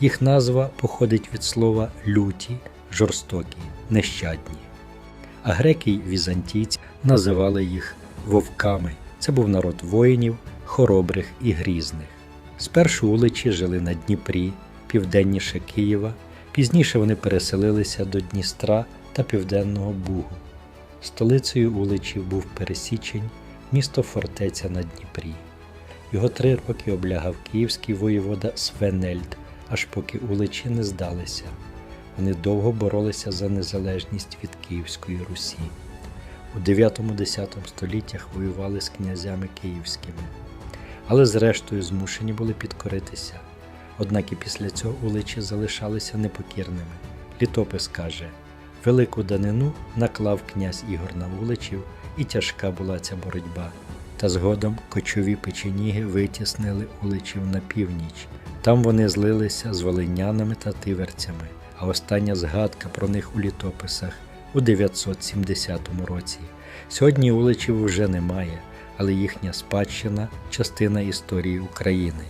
Їх назва походить від слова люті, жорстокі, нещадні. А греки й візантійці називали їх вовками. Це був народ воїнів, хоробрих і грізних. Спершу уличі жили на Дніпрі, південніше Києва, пізніше вони переселилися до Дністра та Південного Бугу. Столицею уличів був Пересічень, місто фортеця на Дніпрі. Його три роки облягав київський воєвода Свенельд, аж поки уличі не здалися. Вони довго боролися за незалежність від Київської Русі. У 9-10 століттях воювали з князями київськими, але зрештою змушені були підкоритися. Однак і після цього уличі залишалися непокірними. Літопис каже: велику данину наклав князь Ігор на уличів, і тяжка була ця боротьба. Та згодом кочові печеніги витіснили уличів на північ. Там вони злилися з волинянами та тиверцями, а остання згадка про них у літописах у 970 році. Сьогодні уличів вже немає, але їхня спадщина частина історії України.